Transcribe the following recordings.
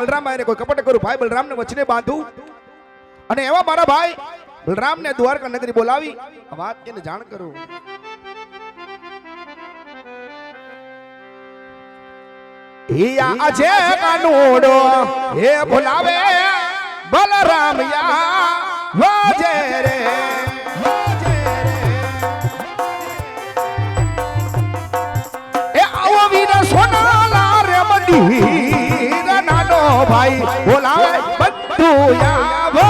બલરામ ભાઈને કોઈ કપટ કરું ભાઈ, બલરામને વચને બાંધું. અને એવા મારા ભાઈ, બલરામને દ્વારકા નગરી બોલાવી વાત એને જાણ કરું. આજે કાનુડો હે બોલાવે. બલરામ યા વાજે રે. બોલાવે બધું આવો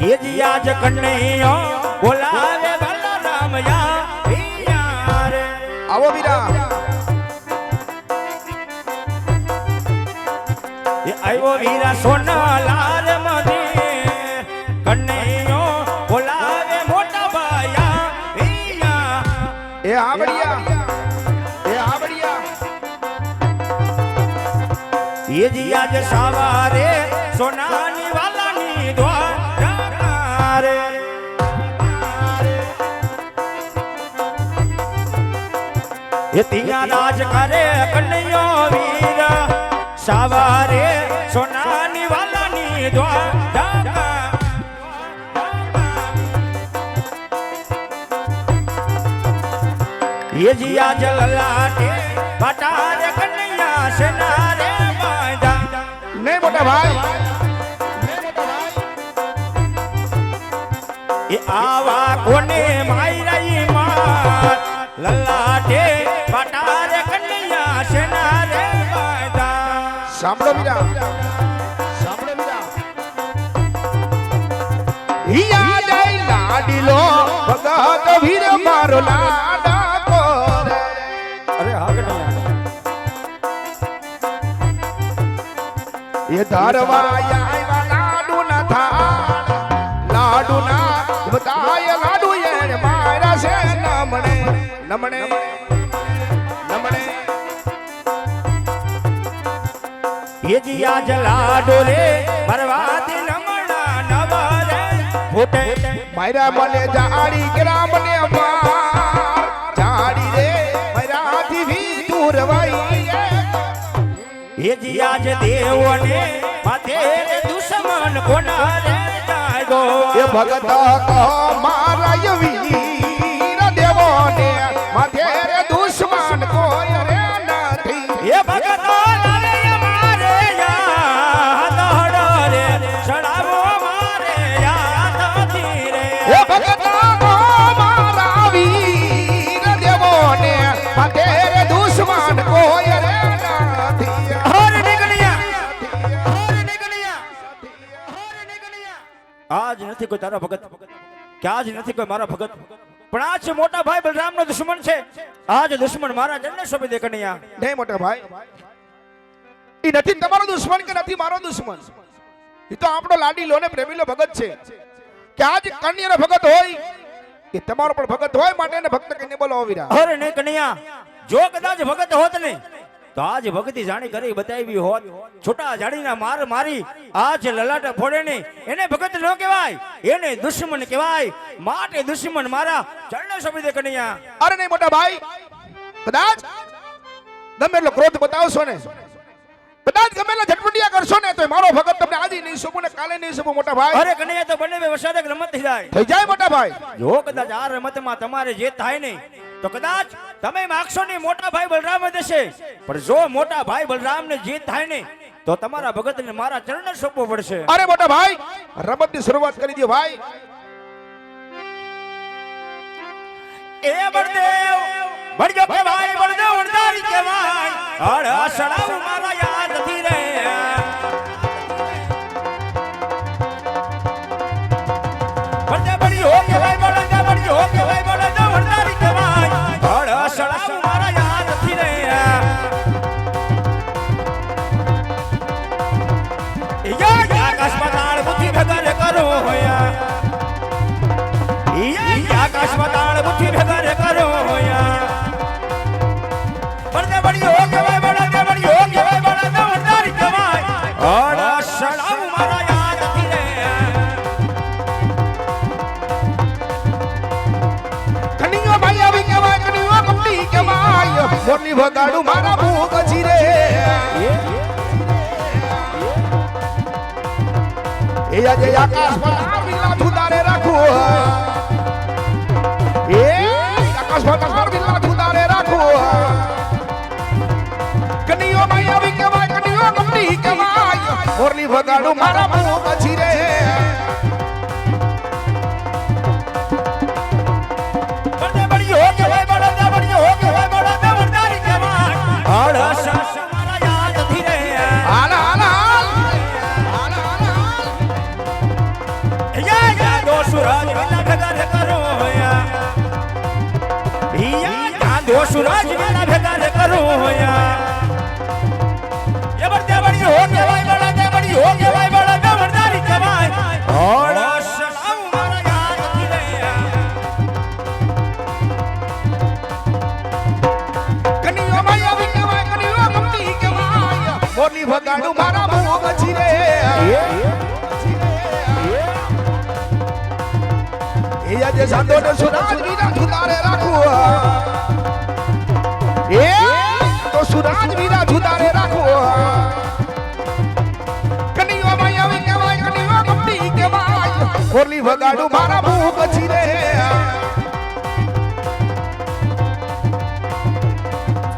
એ જી આજ કન્નૈયો બોલાવે બલરામ યા આવો વીરા એ આવ્યો વીરા સોના લાલ એ આવડિયા એ આવડિયા એ જી આજ સવારે સોનાની વાલાની દ્વારા એ ત્યાં રાજ કરે કનૈયો વીર. સવારે સોનાની વાલાની દ્વારા એ જી આજ લલાટે પટાર કન્હૈયા સેના રે બાંધા. નહીં મોટા ભાઈ. એ આવા કોને માયરાઈ માર? લલાટે પટાર કન્હૈયા સેના રે બાંધા. સાંભળો વીરા સાંભળો વીરા હિયા જય લાડીલો ભગત વીર મારો લાડા. એ ધારવા. આવ્યા લાડુ ના થાળ લાડુ ના બતાય લાડુ એને મારા છે નમણે નમણે નમણે. એ જી આજ લાડો રે મરવાથી નમણા નવા રે. ફૂટે મારા મને જાડી કેરા મને માર. એ જી આજ દેવને માથે દુશ્મન કોના રે જાગો એ ભગત કહો મારા વીર દેવો માથે રે દુશ્મન કોઈ રે નથી. એ ભગતો લાવે મારે યાદ હડો રે ચડાવો મારે યાદ નથી રે એ ભગત મારા વીર દેવો માથે નથી કોઈ તારા ભગત. ક્યાં જ નથી કોઈ મારા ભગત. પણ આજ મોટા ભાઈ બલરામનો દુશ્મન છે. આજ દુશ્મન મારા જન્મ સોંપી દે કનૈયા. નહીં મોટા ભાઈ. એ નથી તમારો દુશ્મન કે નથી મારો દુશ્મન? એ તો આપણો લાડીલો ને પ્રેમીલો ભગત છે. કે આજ કન્યાનો ભગત હોય એ તમારો પણ ભગત હોય માટે એને ભક્ત કહીને બોલો વીરા અરે નહીં કનૈયા. જો કદાચ ભગત હોત ને તો આજ ભક્તિ જાણી કરી બતાવી હોત. છોટા જાણીના માર મારી આજ લલાટ ફોડે ને એને ભગત ન કહેવાય એને દુશ્મન કહેવાય. માટે દુશ્મન મારા ચરણ સમી દે કનૈયા. અરે નહીં મોટા ભાઈ કદાચ ગમે એટલો ક્રોધ બતાવશો ને કદાચ ગમે એટલા ઝટપટિયા કરશો ને તો મારો ભગત તમને આજે નહીં સોપું ને કાલે નહીં સોપું મોટા ભાઈ. અરે કનૈયા તો બંને વરસાદ રમત થઈ જાય. થઈ જાય મોટા ભાઈ. જો કદાચ આ રમતમાં તમારે જે થાય નહીં તો કદાચ તમે માગશો નહીં મોટા ભાઈ બલરામ જ હશે પણ જો મોટા ભાઈ બલરામ ને જીત થાય ને તો તમારા ભગતને મારા ચરણ સોંપવો પડશે. અરે મોટા ભાઈ રમતની શરૂઆત કરી દે ભાઈ. એ બળદેવ બળજો કે ભાઈ બળદેવ વણદારી કે ભાઈ. હળ સડાવ મારા યાદ નથી રે. વગાડું મારા ભૂખ રે એ આજે આકાશ પર વિલા ધુદારે રાખું એ આકાશ પર આકાશ વિલા ધુદારે રાખું કનિયો માં આવી કહેવાય કનિયો ગમડી કહેવાય. મોરલી વગાડું મારા ભૂખ રે સુરજ વિના ભેગા રે કરો યા. એ બળદે બળ્યો હો કહેવાય, બળદે બળ્યો હો કહેવાય, બળદે વરદારી કહેવાય. અળસ લાવ મારા યાદથી રે. કનીઓ માં આવી કહેવાય મોરલી વગાડું મારા ને સુરાજ રાખું તો સુરાજ વીરા ધુદારે રાખું કનીઓ માં આવી કહેવાય કનીઓ ગમતી કહેવાય. મારા ભૂખ રે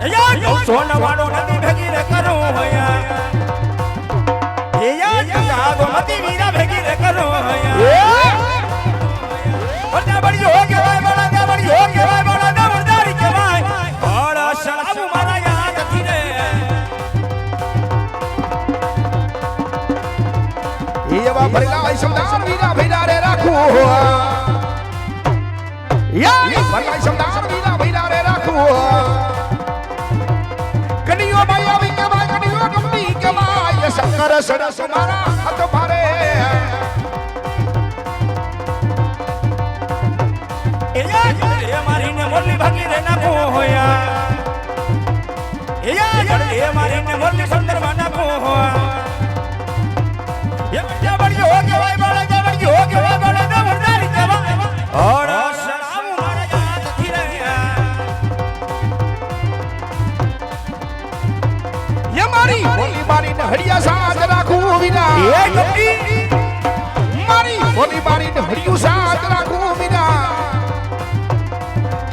યા સોનવાળો નદી ભેગી રે કરું હોયા ભરેલા સમદાર વીરા ભૈરા રે રાખું યા ભરેલા સમદાર વીરા ભૈરા રે રાખું કનીઓ માં આવી કહેવાય કનીઓ ગમતી કહેવાય શંકર સરસ મારા મારીને મોરલી ભાગી રે નાખો હોયા એ મારીને મોરલી સંદર્ભમાં મારી. હોલી મારી ને હડિયા સાજ રાખું વિના. એ ગપી. મારી હોલી મારી ને હડિયું સાજ રાખું વીરા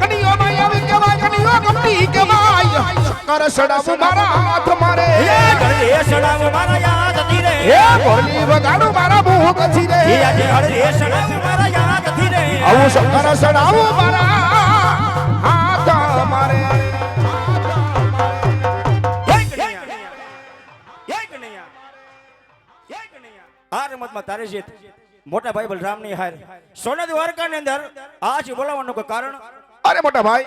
કનીઓ માં આવી કહેવાય કનીઓ ગમતી કહેવાય. શંકર સડાવ મારા હાથ મારે. એ સડાવ મારા યાદથી રે. એ હોલી વગાડું મારા ભૂખ એ રે આજે ગળે સડાવ મારા યાદથી રે. આવું શંકર સડાવ મારા હાથ મારે. આ રમતમાં તારે જીત. મોટા ભાઈ બલરામની હાર. સોના દ્વારકાની અંદર આજ બોલાવવાનું કોઈ કારણ? અરે મોટા ભાઈ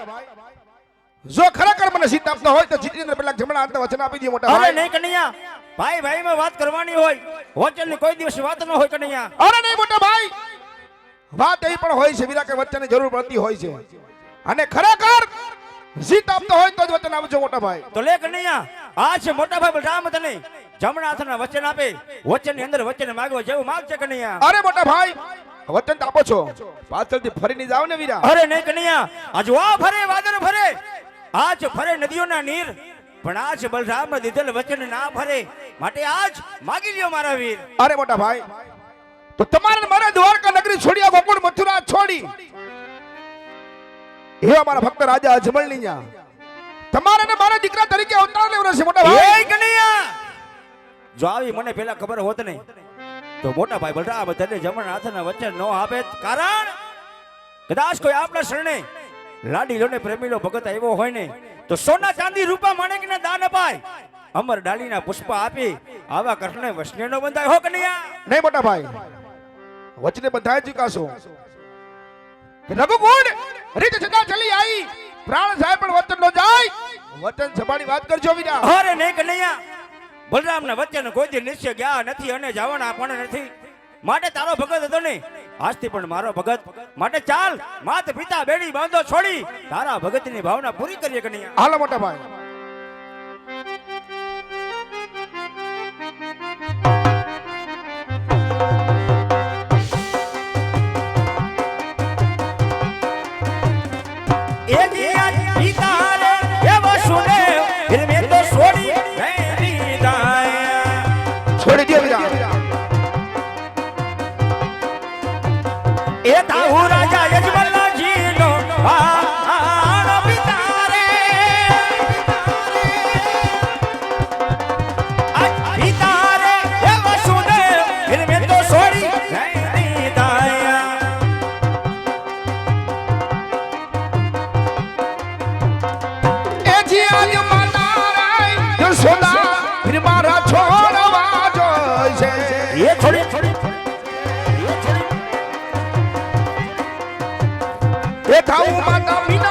જો ખરેખર મને સીટ આપતો હોય તો જીતેન્દ્ર પેલા જમણા અંત વચન આપી દે મોટા અરે નહીં કનૈયા ભાઈ ભાઈ માં વાત કરવાની હોય વચનની કોઈ દિવસ વાત ન હોય કનૈયા. અરે નહીં મોટા ભાઈ વાત એ પણ હોય છે વિરાકે કે વચનની જરૂર પડતી હોય છે. અને ખરેખર જીત આપતો હોય તો જ વચન આપજો મોટા ભાઈ. તો લે કનૈયા આ છે મોટા ભાઈ બલરામ તને જમણા હાથના વચન આપે. વચનની અંદર વચન માગવા જેવું માંગશે કનૈયા. અરે મોટા ભાઈ વચન તો આપો છો. પાછળથી ફરીને જાવ ને વીરા. અરે નહીં કનૈયા આજ વા ફરે વાદળ ફરે. આજ ફરે નદીઓના નીર. પણ આજ બલરામ દીધેલ વચન ના ફરે. માટે આજ માગી લ્યો મારા વીર. અરે મોટા ભાઈ તો તમારે ને મારે દ્વારકા નગરી છોડી આ ગોકુળ મથુરા છોડી. એવા મારા ભક્ત રાજા અજમલની ન્યા. તમારે ને મારા દીકરા તરીકે અવતાર લેવાનો છે મોટા ભાઈ. એ કનૈયા! જો આવી મને પેલા ખબર હોત નહીં તો મોટા ભાઈ બલરામ તને જમણ હાથના વચન ન આપે. કારણ કદાચ કોઈ આપણા શરણે લાડીલો ને પ્રેમીલો ભગત આવ્યો હોય ને તો સોના ચાંદી રૂપા માણેકને દાન અપાય. અમર ડાલીના પુષ્પ આપી આવા કૃષ્ણ વસનેનો બંધાય. હો કનૈયા! નહીં મોટા ભાઈ. વચને બંધાય ચુકાશો રઘુકુંડ રીત છતાં ચલી આવી પ્રાણ જાય પણ વતન નો જાય? વતન સભાની વાત કરજો બીજા અરે નહીં કનૈયા બલરામના વચ્ચે કોઈ દી નિશ્ચય ગયા નથી અને જવાના પણ નથી. માટે તારો ભગત હતો નહીં. આજથી પણ મારો ભગત. માટે ચાલ માત પિતા બેડી બાંધો છોડી. તારા ભગતની ભાવના પૂરી કરીએ કે નહીં હાલો મોટા ભાઈ. ये छोड़े ये खाऊ माता बिना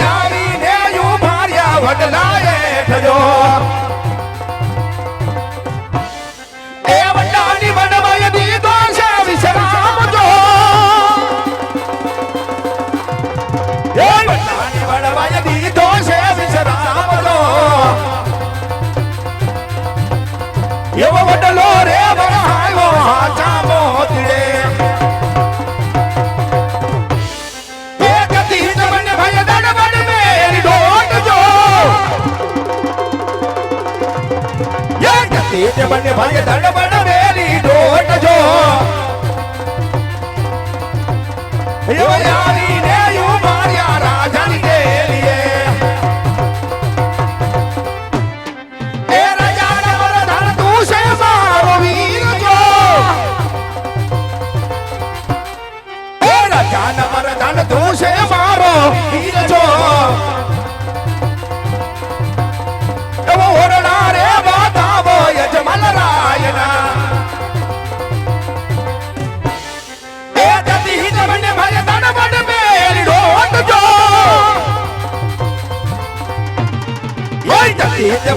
ఇవ్వబడ్డ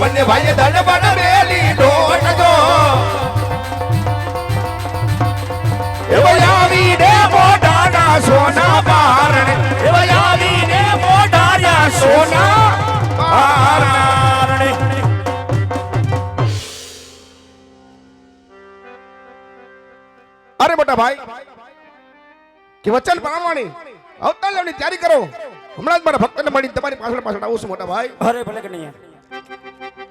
જતી તે બંને ભાઈએ ધડબડ મેલી દોટ જો એવો આવીને મોઢાના સોના બારણે એવો આવીને મોઢાના સોના બારણે અરે મોટા ભાઈ કે વચન પામવાની અવતાર લેવાની તૈયારી કરો હમણાં જ મારા ભક્તને મળી તમારી પાછળ પાછળ આવું છું મોટા ભાઈ અરે ભલે કનૈયા Thank you.